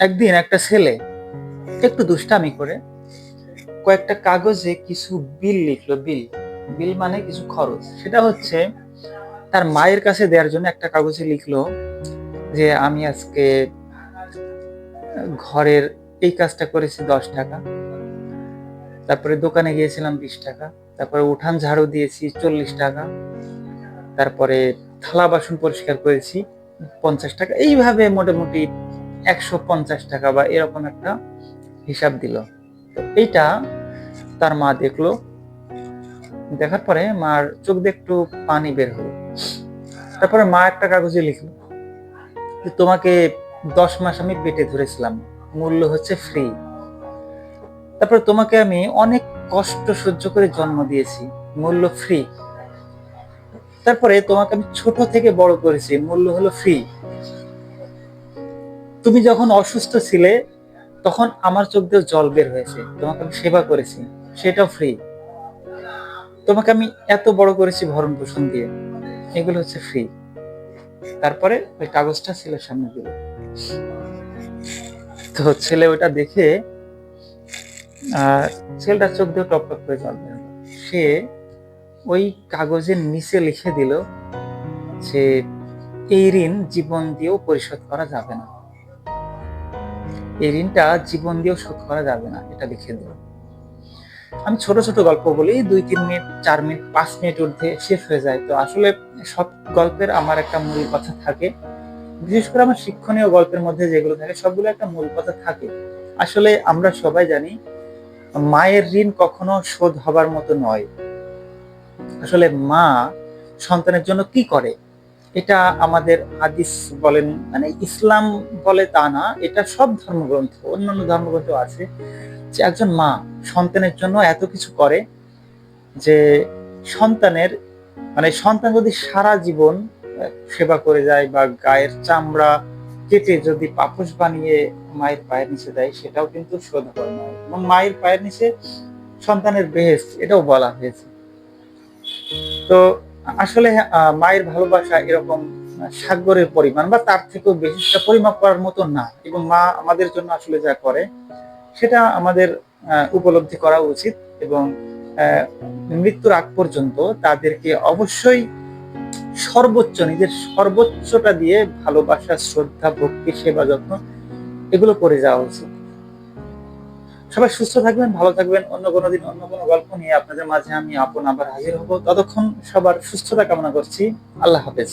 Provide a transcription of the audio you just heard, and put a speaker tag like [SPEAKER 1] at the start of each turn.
[SPEAKER 1] একদিন একটা ছেলে একটু দুষ্টামি করে কয়েকটা কাগজে কিছু বিল লিখলো, বিল। বিল মানে কিছু খরচ। সেটা হচ্ছে তার মায়ের কাছে দেওয়ার জন্য একটা কাগজে লিখলো যে, আমি আজকে ঘরের এই কাজটা করেছি দশ টাকা। তারপরে দোকানে গিয়েছিলাম বিশ টাকা। তারপরে উঠান ঝাড়ু দিয়েছি চল্লিশ টাকা। তারপরে থালা বাসন পরিষ্কার করেছি পঞ্চাশ টাকা। এইভাবে মোটামুটি একশো পঞ্চাশ টাকা বা এরকম একটা হিসাব দিল। তো এইটা তার মা দেখল। দেখার পরে মার চোখ দিয়ে একটু পানি বের হলো। তারপরে মা একটা কাগজে লিখলো যে, তোমাকে দশ মাস আমি পেটে ধরেছিলাম। মূল্য হচ্ছে ফ্রি তারপরে তোমাকে আমি অনেক কষ্ট সহ্য করে জন্ম দিয়েছি। মূল্য ফ্রি তারপরে তোমাকে আমি ছোট থেকে বড় করেছি। মূল্য হলো ফ্রি তুমি যখন অসুস্থ ছিলে, তখন আমার চোখ দিয়ে জল বের হয়েছে। তোমাকে আমি সেবা করেছি। সেটাও ফ্রি তোমাকে আমি এত বড় করেছি ভরণ পোষণ দিয়ে। এগুলো হচ্ছে ফ্রি তারপরে ওই কাগজটা ছেলের সামনে দিল তো ছেলে ওটা দেখে, আহ ছেলেটার চোখ দিয়ে টপ টপ করে জল বের সে ওই কাগজের নিচে লিখে দিল যে, এই ঋণ জীবন দিয়েও পরিশোধ করা যাবে না। এই ঋণটা জীবন দিয়েও শোধ করা যাবে না, এটা লিখে দিল আমি ছোট ছোট গল্প বলি, দুই, তিন মিনিট, চার মিনিট, পাঁচ মিনিট ঊর্ধ্বে শেষ হয়ে যায়। তো আসলে সব গল্পের আমার একটা মূল কথা থাকে। বিশেষ করে আমার শিক্ষণীয় গল্পের মধ্যে যেগুলো থাকে, সবগুলো একটা মূল কথা থাকে। আসলে আমরা সবাই জানি, মায়ের ঋণ কখনো শোধ হবার মতো নয়। আসলে মা সন্তানের জন্য কি করে? এটা আমাদের হাদিস বলেন মানে ইসলাম বলে তা না, এটা সব ধর্মগ্রন্থ, অন্যান্য ধর্মগ্রন্থ আছে যে একজন মা সন্তানের জন্য এত কিছু করে যে সন্তানের মানে সন্তান যদি সারা জীবন সেবা করে যায় বা গায়ের চামড়া কেটে যদি পাপোশ বানিয়ে মায়ের পায়ের নিচে দেয়, সেটাও কিন্তু শোধ করে নয়। এবং মায়ের পায়ের নিচে সন্তানের বেহেস এটাও বলা হয়েছে। তো আসলে মায়ের ভালোবাসা এরকম সাগরের পরিমাণ বা তার থেকেও বেশি সেটা পরিমাপ করার মতো না। এবং মা আমাদের জন্য আসলে যা করে, সেটা আমাদের উপলব্ধি করা উচিত এবং মৃত্যুর আগ পর্যন্ত তাদেরকে অবশ্যই সর্বোচ্চ, নিজের সর্বোচ্চটা দিয়ে ভালোবাসা, শ্রদ্ধা, ভক্তি, সেবা, যত্ন এগুলো করে যাওয়া উচিত। সবাই সুস্থ থাকবেন, ভালো থাকবেন। অন্য কোনো দিন অন্য কোনো গল্প নিয়ে আপনাদের মাঝে আমি আপন আবার হাজির হব। ততক্ষণ সবার সুস্থতা কামনা করছি। আল্লাহ হাফেজ।